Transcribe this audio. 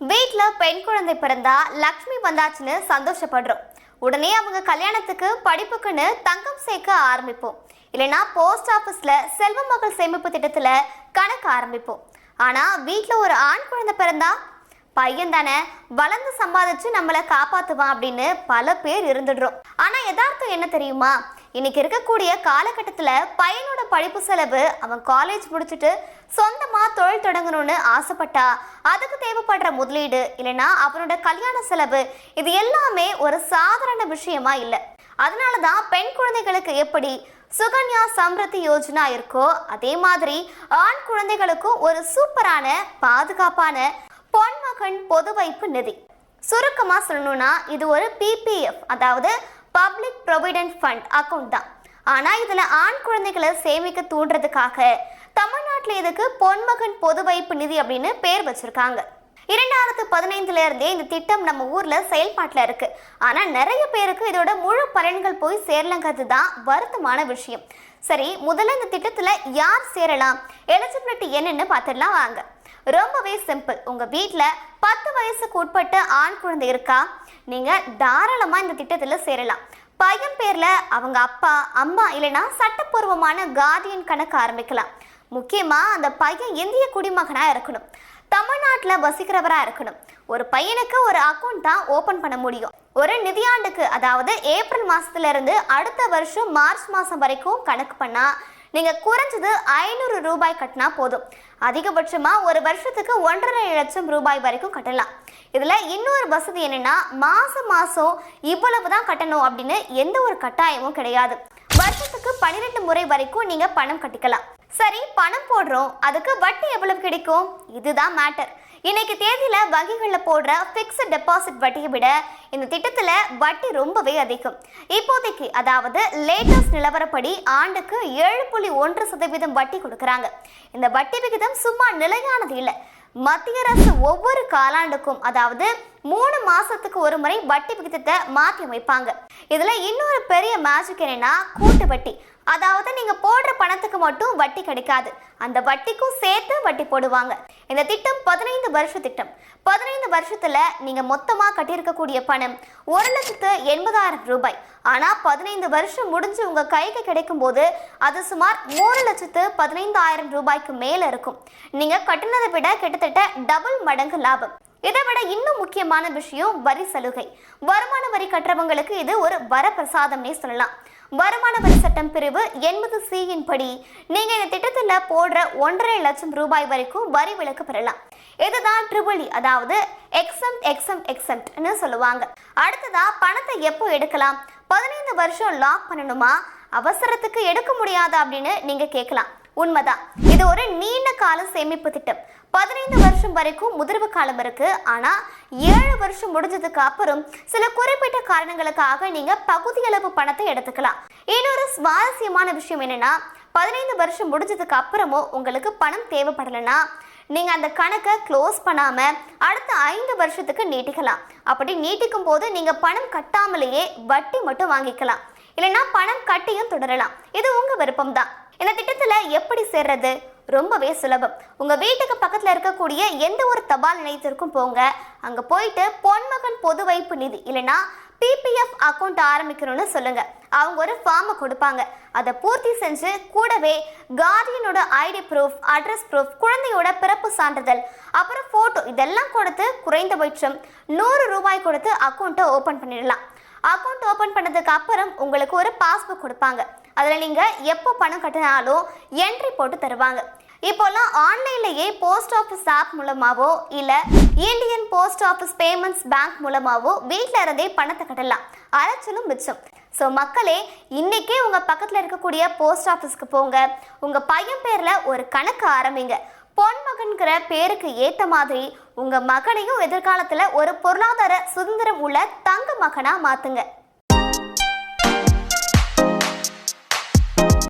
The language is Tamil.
வீட்டில் பெண் குழந்தை பிறந்தா லக்ஷ்மி வந்தாச்சுன்னு சந்தோஷப்படுறோம். உடனே அவங்க கல்யாணத்துக்கு படிப்புக்குன்னு தங்கம் சேர்க்க ஆரம்பிப்போம். இல்லைன்னா போஸ்ட் ஆஃபீஸில் செல்வ மகள் சேமிப்பு திட்டத்தில் கணக்கு ஆரம்பிப்போம். ஆனால் வீட்டில் ஒரு ஆண் குழந்தை பிறந்தா? பையன் தானே வளர்ந்து சம்பாதிச்சு நம்மளை காப்பாற்றுவான் அப்படின்னு பல பேர் இருந்துடுறோம். ஆனால் யதார்த்தம் என்ன தெரியுமா? இன்னைக்கு இருக்கக்கூடிய காலகட்டத்தில் பையனோட படிப்பு செலவு அவன் காலேஜ் முடிச்சுட்டு சொந்தமாக தொழில் தொடங்கணும்னு ஆசைப்பட்டா அதுக்கு தேவைப்படுற முதலீடு இல்லைன்னா அவனோட கல்யாண செலவு இது எல்லாமே ஒரு சாதாரண விஷயமா இல்லை. அதனால தான் பெண் குழந்தைகளுக்கு எப்படி சுகன்யா சம்ருத்தி யோஜனா இருக்கோ அதே மாதிரி ஆண் குழந்தைகளுக்கும் ஒரு சூப்பரான பாதுகாப்பான பொன்மகன் பொது வைப்பு நிதி. சுருக்கமாக சொல்லணும்னா இது ஒரு பிபிஎஃப் அதாவது பப்ளிக் ப்ரொவிடென்ட் ஃபண்ட் அக்கௌண்ட் தான். ஆனால் இதில் ஆண் குழந்தைகளை சேமிக்க தூண்டுறதுக்காக தமிழ்நாட்டில் இதுக்கு பொன்மகன் பொது வைப்பு நிதி அப்படின்னு பேர் வச்சுருக்காங்க. இரண்டாயிரத்து பதினைந்துல இருந்தே இந்த திட்டம் நம்ம ஊர்ல செயல்பாட்டில் இருக்கு. ஆனா நிறைய பேருக்கு இதோட முழு பலன்கள் போய் சேரலங்கிறது தான் வருத்தமான விஷயம். சரி முதல்ல இந்த திட்டத்துல யார் சேரலாம்? எலிஜிபிலிட்டி என்னன்னு பார்த்துடலாம் வாங்க. ரொம்பவே சிம்பிள். உங்கள் வீட்டில் பத்து வயசுக்கு உட்பட்ட ஆண் குழந்தை இருக்கா? நீங்கள் தாராளமாக இந்த திட்டத்தில் சேரலாம். பையன் பேரில் அவங்க அப்பா அம்மா இல்லைன்னா சட்டப்பூர்வமான கார்டியன் கணக்கு ஆரம்பிக்கலாம். முக்கியமாக அந்த பையன் இந்திய குடிமகனாக இருக்கணும். தமிழ்நாட்டில் வசிக்கிறவராக இருக்கணும். ஒரு பையனுக்கு ஒரு அக்கௌண்ட் தான் ஓப்பன் பண்ண முடியும். ஒரு நிதியாண்டுக்கு அதாவது ஏப்ரல் மாதத்துலேருந்து அடுத்த வருஷம் மார்ச் மாதம் வரைக்கும் கணக்கு பண்ணால் நீங்க குறைஞ்சது ஐநூறு ரூபாய் கட்டினா போதும். அதிகபட்சமா ஒரு வருஷத்துக்கு ஒன்றரை லட்சம் ரூபாய் வரைக்கும் கட்டலாம். இதுல இன்னொரு வசதி என்னன்னா மாசம் மாசம் இவ்வளவு தான் கட்டணும் அப்படின்னு எந்த ஒரு கட்டாயமும் கிடையாது. வருஷத்துக்கு பன்னிரெண்டு முறை வரைக்கும் நீங்க பணம் கட்டிக்கலாம். சரி பணம் போடுறோம். அதுக்கு வட்டி எவ்வளவு கிடைக்கும்? இதுதான் மேட்டர் இன்னைக்கு தேதியில வங்கிகளில் போடுற ஃபிக்ஸ்ட் டெபாசிட் வட்டியை விட இந்த திட்டத்துல வட்டி ரொம்பவே அதிகம். இப்போதைக்கு அதாவது லேட்டஸ்ட் நிலவரப்படி ஆண்டுக்கு ஏழு புள்ளி ஒன்று சதவீதம் வட்டி கொடுக்குறாங்க. இந்த வட்டி விகிதம் சும்மா நிலையானது இல்லை. மத்திய அரசு ஒவ்வொரு காலாண்டுக்கும் அதாவது மூணு மாசத்துக்கு ஒரு முறை வட்டி விகிதத்தை மாற்றி அமைப்பாங்க. இதுல இன்னொரு பெரிய மேஜிக் என்னன்னா கூட்டு வட்டி. அதாவது நீங்க போடுற பணத்துக்கு மட்டும் வட்டி கிடைக்காது. அந்த வட்டிக்கும் சேர்த்து வட்டி போடுவாங்க. இந்த திட்டம் பதினைந்து வருஷ திட்டம். பதினைந்து வருஷத்துல நீங்க மொத்தமா கட்டியிருக்கக்கூடிய பணம் ஒரு லட்சத்து எண்பதாயிரம் ரூபாய். ஆனா பதினைந்து வருஷம் முடிஞ்சு உங்க கைக்கு கிடைக்கும் போது அது சுமார் மூணு லட்சத்து பதினைந்தாயிரம் ரூபாய்க்கு மேல இருக்கும். நீங்க கட்டினதை விட கிட்டத்தட்ட டபுள் மடங்கு லாபம். இதை விட இன்னும் முக்கியமான விஷயம் வரி சலுகை. வருமான வரி கட்டுறவங்களுக்கு இது ஒரு வரப்பிரசாதம்னே சொல்லலாம். வருமான வரி சட்டம் பிரிவு எண்பது சியின் படி நீங்க இந்த திட்டத்துல போடுற ஒன்றரை லட்சம் ரூபாய் வரைக்கும் வரி விலக்கு பெறலாம். இதுதான் ட்ரிபிள் அதாவது எக்ஸம் எக்ஸம் எக்ஸம்ட்னு சொல்லுவாங்க. அடுத்ததா பணத்தை எப்போ எடுக்கலாம்? பதினைந்து வருஷம் லாக் பண்ணணுமா? அவசரத்துக்கு எடுக்க முடியாதா அப்படின்னு நீங்க கேட்கலாம். உண்மைதான். இது ஒரு நீண்ட கால சேமிப்பு திட்டம். பதினைந்து வருஷம் வரைக்கும் முதிர்வு காலம் இருக்கு. ஆனா ஏழு வருஷம் முடிஞ்சதுக்கு அப்புறம் சில குறிப்பிட்ட காரணங்களுக்காக நீங்க பகுதியளவு பணத்தை எடுத்துக்கலாம். இன்னொரு சுவாரஸ்யமான விஷயம் என்னன்னா பதினைந்து வருஷம் முடிஞ்சதுக்கு அப்புறமும் உங்களுக்கு பணம் தேவைப்படலைன்னா நீங்க அந்த கணக்கை க்ளோஸ் பண்ணாம அடுத்த ஐந்து வருஷத்துக்கு நீட்டிக்கலாம். அப்படி நீட்டிக்கும் போது நீங்க பணம் கட்டாமலேயே வட்டி மட்டும் வாங்கிக்கலாம். இல்லைன்னா பணம் கட்டியும் தொடரலாம். இது உங்க விருப்பம் தான் இந்த திட்டத்தில் எப்படி சேர்றது? ரொம்பவே சுலபம். உங்கள் வீட்டுக்கு பக்கத்தில் இருக்கக்கூடிய எந்த ஒரு தபால் நிலையத்திற்கும் போங்க. அங்கே போயிட்டு பொன்மகன் பொது வைப்பு நிதி இல்லைன்னா பிபிஎஃப் அக்கௌண்ட் ஆரம்பிக்கணும்னு சொல்லுங்க. அவங்க ஒரு ஃபார்மை கொடுப்பாங்க. அதை பூர்த்தி செஞ்சு கூடவே கார்டியனோட ஐடி ப்ரூஃப் அட்ரஸ் ப்ரூஃப் குழந்தையோட பிறப்பு சான்றிதழ் அப்புறம் ஃபோட்டோ இதெல்லாம் கொடுத்து குறைந்தபட்சம் நூறு ரூபாய் கொடுத்து அக்கௌண்ட்டை ஓப்பன் பண்ணிடலாம். அக்கௌண்ட் ஓப்பன் பண்ணதுக்கு அப்புறம் உங்களுக்கு ஒரு பாஸ்புக் கொடுப்பாங்க. அதில் நீங்கள் எப்போ பணம் கட்டினாலும் என்ட்ரி போட்டு தருவாங்க. இப்போல்லாம் ஆன்லைன்லேயே போஸ்ட் ஆஃபீஸ் ஆப் மூலமாகவோ இல்லை Indian post office payments bank மூலமாகவோ வீட்டில் இருந்தே பணத்தை கட்டலாம். அலைச்சலும் மிச்சம். ஸோ மக்களே இன்றைக்கே உங்கள் பக்கத்தில் இருக்கக்கூடிய போஸ்ட் ஆஃபீஸ்க்கு போங்க. உங்கள் பையன் பேரில் ஒரு கணக்கு ஆரம்பிங்க. பொன்மகன்கிற பேருக்கு ஏற்ற மாதிரி உங்கள் மகனையும் எதிர்காலத்தில் ஒரு பொருளாதார சுதந்திரம் உள்ள தங்க மகனாக மாற்றுங்க